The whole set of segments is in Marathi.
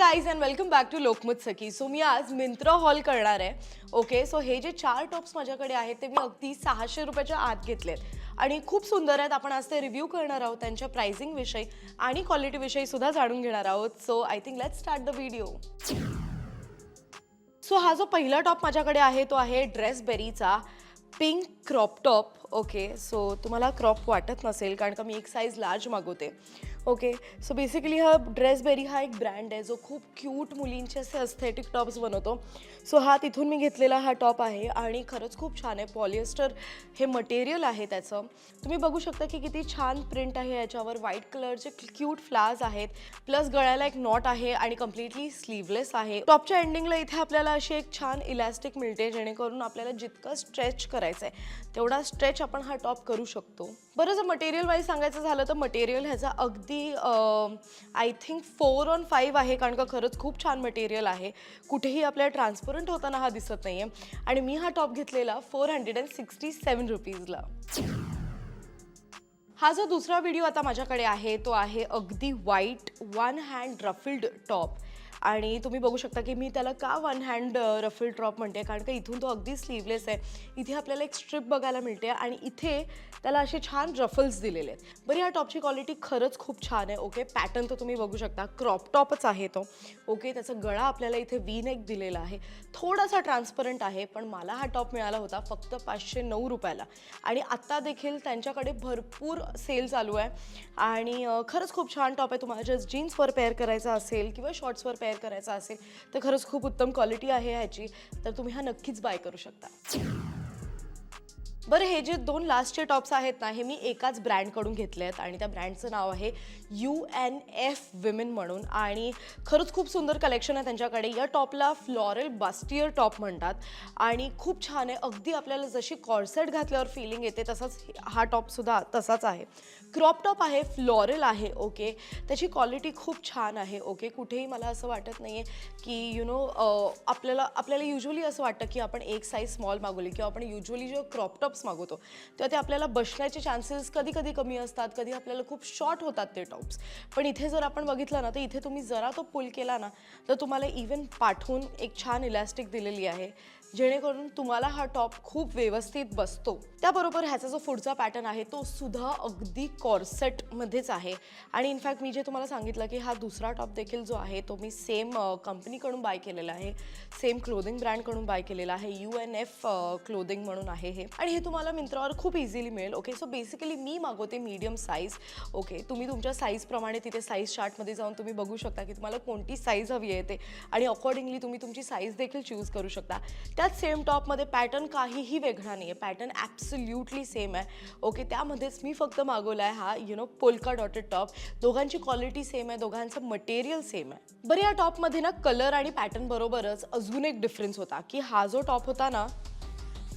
Guys and welcome back to Lokmat Sakhi so मी आज मिंत्रा हॉल करणार आहे. ओके सो हे जे चार टॉप्स माझ्याकडे आहेत ते मी अगदी सहाशे रुपयाच्या आत घेतलेत. आणि खूप सुंदर आहेत. आपण आज ते रिव्ह्यू करणार आहोत त्यांच्या प्राइसिंगविषयी आणि क्वालिटीविषयी सुद्धा जाणून घेणार आहोत. So I think let start the video so हा जो पहिला टॉप माझ्याकडे आहे तो आहे dress बेरीचा pink crop top okay so तुम्हाला क्रॉप वाटत नसेल कारण का मी एक साईज लार्ज मागवते ओके सो बेसिकली हा ड्रेस बेरी हा एक ब्रँड आहे जो खूप क्यूट मुलींचे असे अस्थेटिक टॉप्स बनवतो. सो हा तिथून मी घेतलेला हा टॉप आहे आणि खरंच खूप छान आहे. पॉलिएस्टर हे मटेरियल आहे त्याचं. तुम्ही बघू शकता की किती छान प्रिंट आहे याच्यावर. व्हाईट कलरचे क्यूट फ्लावर्स आहेत. प्लस गळ्याला एक नॉट आहे आणि कम्प्लिटली स्लीवलेस आहे. टॉपच्या एंडिंगला इथे आपल्याला अशी एक छान इलॅस्टिक मिळते जेणेकरून आपल्याला जितकं स्ट्रेच करायचं आहे तेवढा स्ट्रेच आपण हा टॉप करू शकतो. बरं जर मटेरियल वाईज सांगायचं झालं तर मटेरियल ह्याचा अगदी I think four on five आहे कारण का खरंच खूप छान मटेरियल आहे. कुठेही आपल्याला ट्रान्सपरंट होताना हा दिसत नाही आहे आणि मी हा टॉप घेतलेला four hundred and sixty seven रुपीजला हा जो दुसरा व्हिडिओ आता माझ्याकडे आहे तो आहे अगदी white one hand ruffled top आणि तुम्ही बघू शकता की मी त्याला का वन हँड रफिल ड्रॉप म्हणते? कारण का इथून तो अगदी स्लीवलेस आहे. इथे आपल्याला एक स्ट्रिप बघायला मिळते आणि इथे त्याला असे छान रफल्स दिलेले आहेत. बरं या टॉपची क्वालिटी खरंच खूप छान आहे ओके पॅटर्न तर तुम्ही बघू शकता. क्रॉप टॉपच आहे तो ओके त्याचा गळा आपल्याला इथे वी नेक दिलेला आहे. थोडासा ट्रान्सपरंट आहे पण मला हा टॉप मिळाला होता फक्त पाचशे नऊ रुपयाला. आणि आत्ता देखील त्यांच्याकडे भरपूर सेल चालू आहे. आणि खरंच खूप छान टॉप आहे. तुम्हाला जस्ट जीन्सवर पेअर करायचा असेल किंवा शॉर्ट्सवर पेअर करायचा असेल तर खरंच खूप उत्तम क्वालिटी आहे ह्याची. तर तुम्ही हा नक्कीच बाय करू शकता. बरं हे जे दोन लास्टचे टॉप्स आहेत ना हे मी एकाच ब्रँडकडून घेतले आहेत आणि त्या ब्रँडचं नाव आहे यू एन एफ विमेन म्हणून. आणि खरंच खूप सुंदर कलेक्शन आहे त्यांच्याकडे. या टॉपला फ्लॉरल बास्टियर टॉप म्हणतात. आणि खूप छान आहे. अगदी आपल्याला जशी कॉर्सेट घातल्यावर फिलिंग येते तसाच हा टॉपसुद्धा तसाच आहे. क्रॉप टॉप आहे फ्लॉरल आहे ओके त्याची क्वालिटी खूप छान आहे ओके कुठेही मला असं वाटत नाही आहे की यु नो आपल्याला आपल्याला युजली असं वाटतं की आपण एक साईज स्मॉल मागवली किंवा आपण युजली जो क्रॉप टॉप टॉप्स मागवतो तेव्हा ते आपल्याला बसण्याचे चान्सेस कधी कधी कमी असतात कधी आपल्याला खूप शॉर्ट होतात ते टॉप्स पण इथे जर आपण बघितलं ना तर इथे तुम्ही जरा तो पुल केला ना तर तुम्हाला इवन पाठवून एक छान इलॅस्टिक दिलेली आहे. जेणेकरून तुम्हाला हा टॉप खूप व्यवस्थित बसतो. त्याबरोबर ह्याचा जो पुढचा पॅटर्न आहे तो सुद्धा अगदी कॉर्सेटमध्येच आहे. आणि इनफॅक्ट मी जे तुम्हाला सांगितलं की हा दुसरा टॉप देखील जो आहे तो मी सेम कंपनीकडून बाय केलेला आहे. सेम क्लोदिंग ब्रँडकडून बाय केलेला आहे. यू एन एफ क्लोदिंग म्हणून आहे हे. आणि हे तुम्हाला मिंत्रावर खूप इझिली मिळेल ओके सो बेसिकली मी मागवते मीडियम साईज ओके तुम्ही तुमच्या साईजप्रमाणे तिथे साईज चार्टमध्ये जाऊन तुम्ही बघू शकता की तुम्हाला कोणती साईज हवी आहे ते. आणि अकॉर्डिंगली तुम्ही तुमची साईज देखील चूज करू शकता. त्याच सेम टॉपमध्ये पॅटर्न काहीही वेगळा नाही आहे पॅटर्न ॲब्सल्युटली सेम आहे. ओके त्यामध्येच मी फक्त मागवला आहे हा you know polka dotted top दोघांची क्वालिटी सेम आहे दोघांचं मटेरियल सेम आहे. बरं या टॉपमध्ये ना कलर आणि पॅटर्न बरोबरच अजून एक डिफरन्स होता की हा जो टॉप होता ना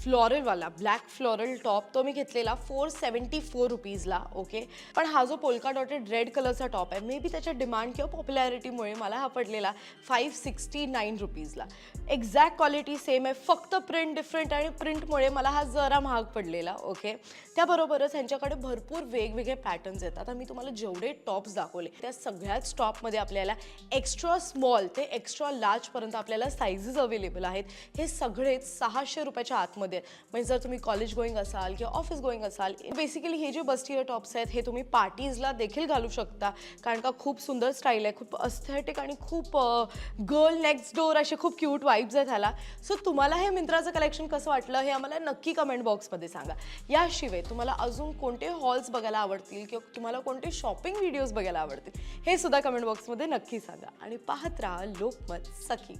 फ्लॉरलवाला ब्लॅक फ्लॉरल टॉप तो मी घेतलेला फोर सेवन्टी फोर रुपीजला ओके पण हा जो पोलका डॉटेड रेड कलरचा टॉप आहे मे बी त्याच्या डिमांड किंवा पॉप्युलॅरिटीमुळे मला हा पडलेला फाईव्ह सिक्स्टी नाईन रुपीजला एक्झॅक्ट क्वालिटी सेम आहे फक्त प्रिंट डिफरंट आणि प्रिंटमुळे मला हा जरा महाग पडलेला ओके त्याबरोबरच ह्यांच्याकडे भरपूर वेगवेगळे पॅटर्न्स येतात. आता मी तुम्हाला जेवढे टॉप्स दाखवले त्या सगळ्याच टॉपमध्ये आपल्याला एक्स्ट्रा स्मॉल ते एक्स्ट्रा लार्जपर्यंत आपल्याला साईजेस अवेलेबल आहेत. हे सगळेच सहाशे रुपयाच्या आतमध्ये आहेत म्हणजे जर तुम्ही कॉलेज गोईंग असाल किंवा ऑफिस गोईंग असाल बेसिकली हे जे बस्टियर टॉप्स आहेत हे तुम्ही पार्टीजला देखील घालू शकता. कारण का खूप सुंदर स्टाईल आहे खूप अस्थेटिक आणि खूप गर्ल नेक्स्ट डोअर असे खूप क्यूट वाईब्स आहेत ह्याला. सो तुम्हाला हे मिंत्राचं कलेक्शन कसं वाटलं हे आम्हाला नक्की कमेंट बॉक्समध्ये सांगा. याशिवाय तुम्हाला अजून कोणते हॉल्स बघायला आवडतील किंवा तुम्हाला कोणते शॉपिंग व्हिडिओज बघायला आवडतील हे सुद्धा कमेंट बॉक्समध्ये नक्की सांगा. आणि पाहत राहा लोकमत सखी.